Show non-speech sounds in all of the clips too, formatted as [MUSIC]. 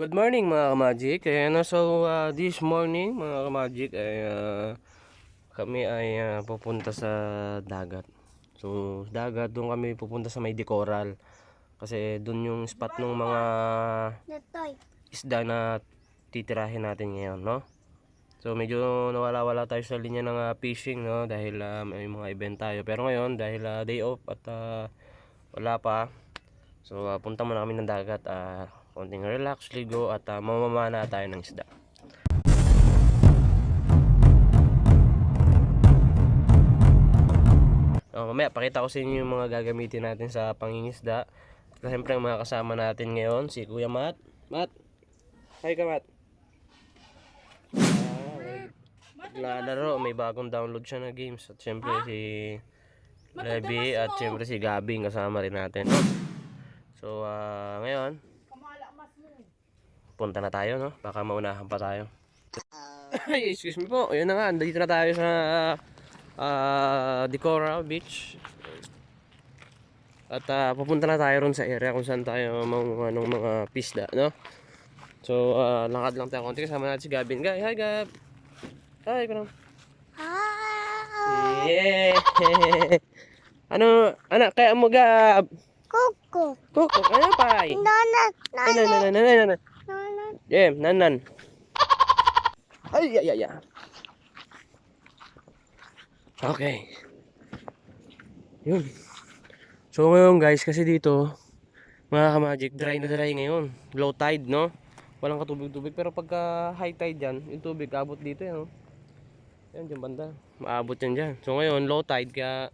Good morning mga kamagic. Ayan so uh, this morning mga kamagic ay uh, kami ay uh, pupunta sa dagat. So dagat doon kami pupunta sa may Decoral. Kasi doon yung spot ng mga isda na titirahin natin ngayon, no? So medyo nawala-wala tayo sa linya ng uh, fishing, no? Dahil uh, may mga event tayo. Pero ngayon, dahil uh, day off at uh, wala pa, so uh, punta muna kami ng dagat. Uh, konting relax, ligo at uh, mamamana tayo ng isda. So, mamaya pakita ko sa inyo yung mga gagamitin natin sa pangingisda. At siyempre ang mga kasama natin ngayon, si Kuya Matt. Matt, hi ka Matt. Ah, Naglalaro, may bagong download siya na games. At siyempre si Levi at siyempre si Gabi kasama rin natin. No? So, ah, ngayon, punta na tayo, no? Baka maunahan pa tayo. [COUGHS] Ay, excuse me po. Ayun na nga, dito na tayo sa ah Decoral Beach. At ah, pupunta na tayo ron sa area kung saan tayo mga ng mga pisda, no? So, ah, lakad lang tayo konti kasama natin si Gabin. Guy, hi Gab. Hi, Gab. Ah, Yeah. [LAUGHS] ano, anak, kaya mo Gab? kuko. Kuko, ano pa? Nana, Ay, nana, nan, nan, nan, nan, nan. nana. Yeah, nan, nan. Ay, ay, ay, ay. Okay. Yun. So ngayon guys, kasi dito, mga ka-magic, dry na dry ngayon. Low tide, no? Walang katubig-tubig. Pero pagka high tide dyan, yung tubig, abot dito yan, no? Yan, dyan banda. Maabot yan dyan. So ngayon, low tide, kaya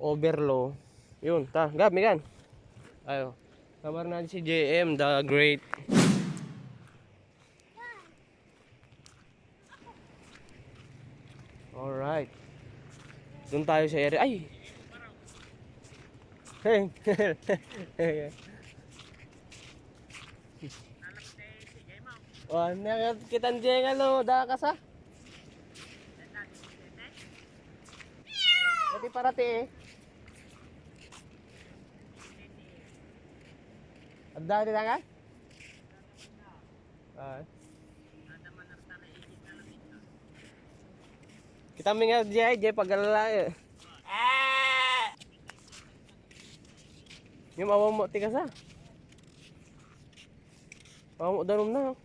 overlow. Yun, ta. Gab, Megan. Ayo. Kamar natin si JM, the great. Doon tayo sa area. Ay! Hey! [LAUGHS] Oh, nakat kita jenga lo, da ka sa? Pati parati eh. Ada di tangan? Ah. Kita mingat dia aja pagalala eh. Yung awa mo tiga sa. Awa mo darom na.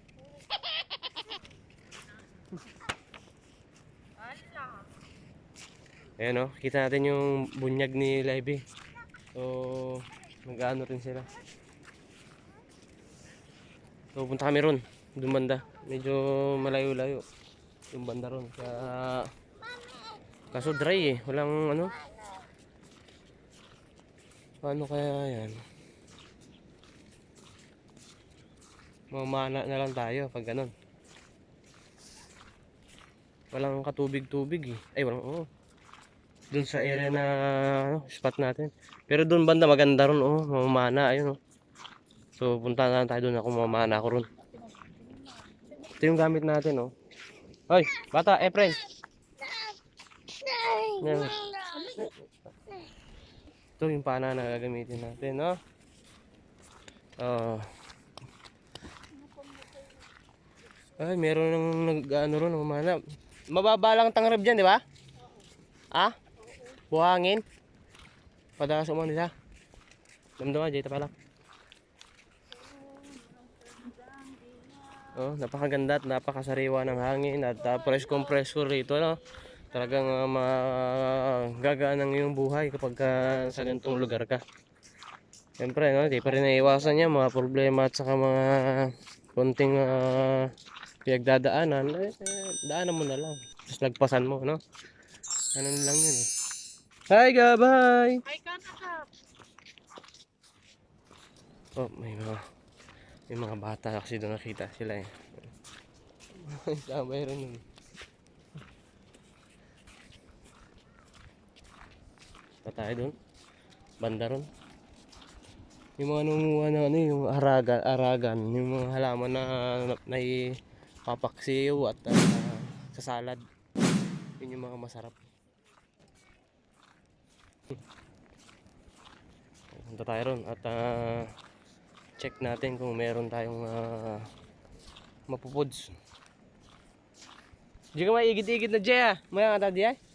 Ayan o, kita natin yung bunyag ni Levy. So, nag-ano rin sila. So, punta kami ron. Doon. Medyo malayo-layo. Doon banda ron. Kaya, kaso dry eh. Walang ano. Paano kaya yan? Mamana na lang tayo pag ganun. Walang katubig-tubig eh. Ay, walang, oo. Doon sa area na ano, spot natin. Pero doon banda maganda ron, oh. Mamana, ayun, oh. So, punta na lang tayo doon. Ako mamana ako ron. Ito yung gamit natin, oh. Hoy, bata, Efren. Yan. Ito yung pana na gagamitin natin, no? Oh. Ay, meron nang nag-ano ron, mamana. Mababa lang tangrab dyan, di ba? Ah? Buhangin? Padakas umano nila. Damdaman, dito pala. Oh, napakaganda at napakasariwa ng hangin at uh, fresh compressor rito, no? Talagang uh, magagaan ang iyong buhay kapag uh, sa ganitong lugar ka. Siyempre, no? Di pa rin naiwasan niya mga problema at saka mga konting uh, pinagdadaanan. Eh, eh, daanan mo na lang. Tapos lagpasan mo, no? Ano lang yun eh. Hi, gabay! Ay, kakakap. Oh, may mga may mga bata kasi doon nakita sila eh. [LAUGHS] Sabay rin yun. Pa tayo doon. Banda ron. Yung mga nangunguha na ano yung araga, aragan, yung mga halaman na na papaksiw at ah, sa salad. Yun yung mga masarap. Punta tayo ron at ah, check natin kung meron tayong uh, mapupuds. Di ka maigit-igit na Jay ah. Maya nga tadi ay.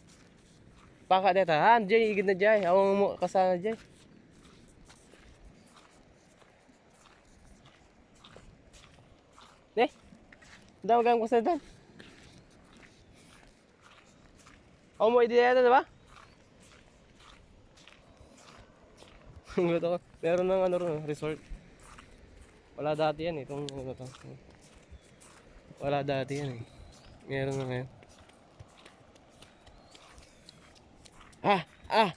Paka deta. Ha, Jay, igit na Jay. Ako mo kasana Jay. Eh? Daw gang ko sa dan. Ako mo ideya na, diba? Gusto. Meron ng ano resort. Wala dati yan eh. Itong ano to. Wala dati yan eh. Meron na ngayon. Ah! Ah!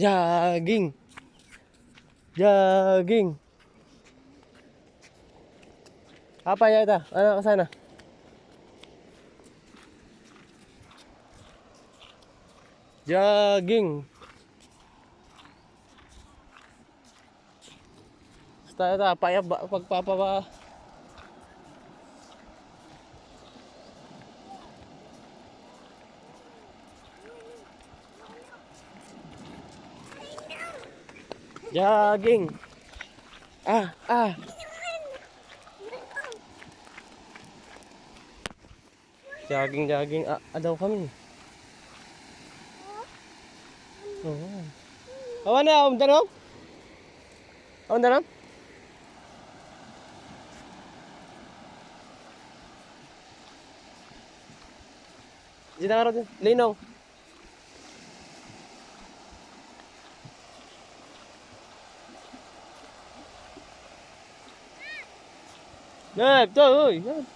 Jogging! Jogging! Apa ya ita? Ano ka sana? Jogging! Basta ita, payab Jogging! Ah! Ah! Jogging, jogging. Ah, ah daw kami. Oo. Awan na, um tanong? Awan tanong? Di na karoon. Linong. To, uy. Nag.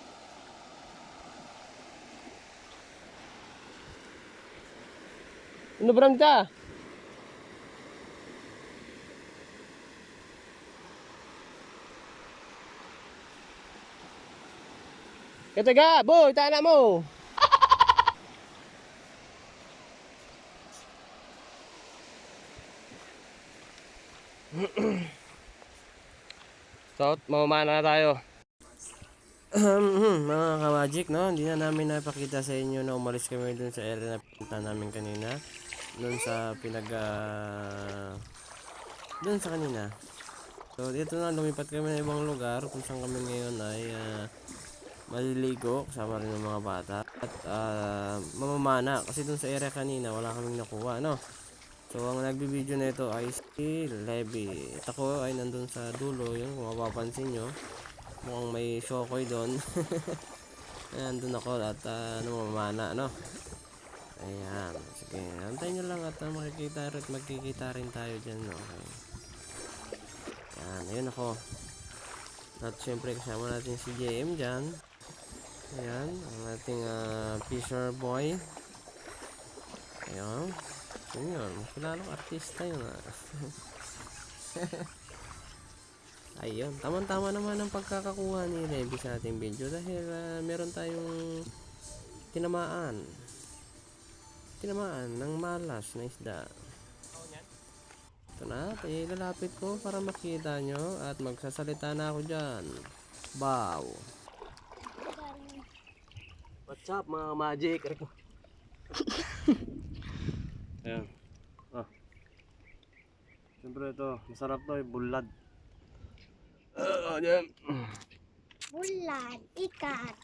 Ano bram ka? Kataga, boy, tana mo. so, mamamana na tayo. Ahem, mga ka-magic, no? Hindi na namin napakita sa inyo na umalis kami dun sa area na pinunta namin kanina. Dun sa pinag... ah, dun sa kanina. So, dito na lumipat kami ng ibang lugar kung saan kami ngayon ay ah, maliligo kasama rin ng mga bata at ah, mamamana kasi dun sa area kanina wala kaming nakuha, no? So, ang nagbibideo na ito ay si Levy. At ako ay nandun sa dulo, yun, kung mapapansin nyo. Mukhang may shokoy doon. [LAUGHS] Nandun ako at uh, namamana, no? Ayan. Sige, antayin nyo lang at uh, makikita rin, magkikita rin tayo dyan, no? Okay. Ayan, ayun ako. At syempre kasama natin si JM dyan. Ayan, ang ating uh, fisher boy. Ayan. Yun yun, kilalang artista yun ah. [LAUGHS] Ayun, tamang-tama naman ang pagkakakuha ni Levi sa ating video dahil ah, meron tayong tinamaan. Tinamaan ng malas na isda. Ito na, ilalapit ko para makita nyo at magsasalita na ako dyan. Bow. What's up mga magic? [LAUGHS] Ayan. Ah. Siyempre ito, masarap to, eh, bulad. Ah, ayan. Bulan, ikat.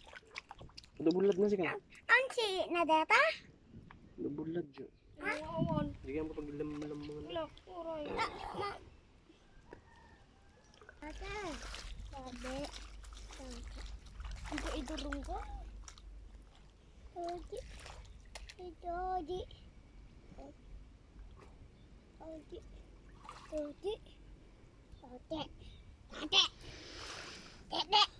Ito bulad na siya. Ansi na data? Ito bulad yun. Awan. Hindi ka mapaglam-lam mga Look, uroy. Ate, sabi. Ito idurong ko. Odi. Ito, odi. Odi. Odi. Odi. Dad, dad, dad.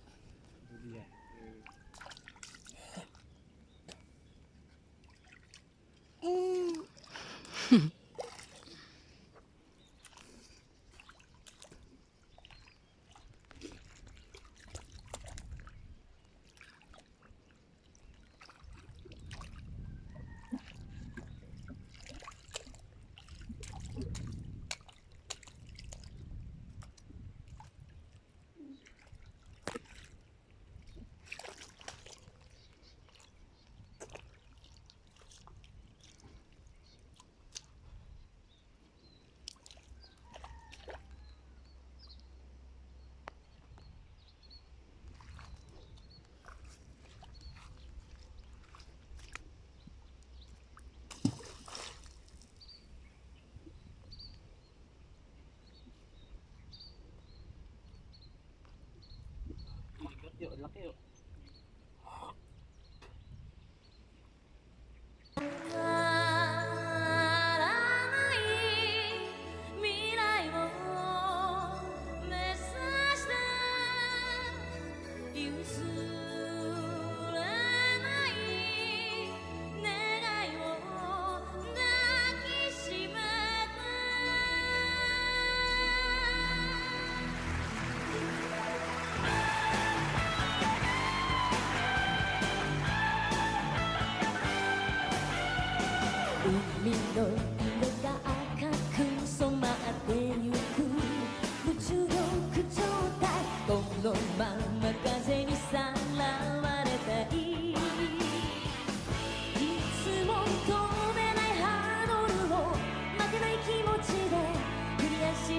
Laki oh.「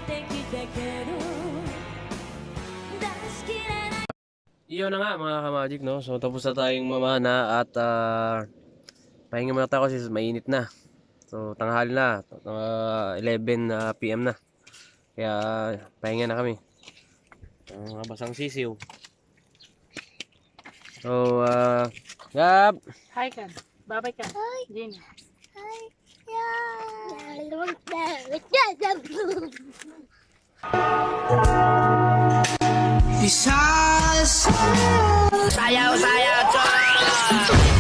てきたけど」「出し切れない」 Iyon na nga mga kamagic no. So tapos na tayong mamana at ah, pahinga muna tayo kasi mainit na. So tanghali na, uh, 11 ah, PM na. Kaya pahinga na kami. Ang mga basang sisiw. So, ah, Gab! Hi ka. Babay ka. Hi. Jenny. Hi. Isasayaw, sayaw, sayaw.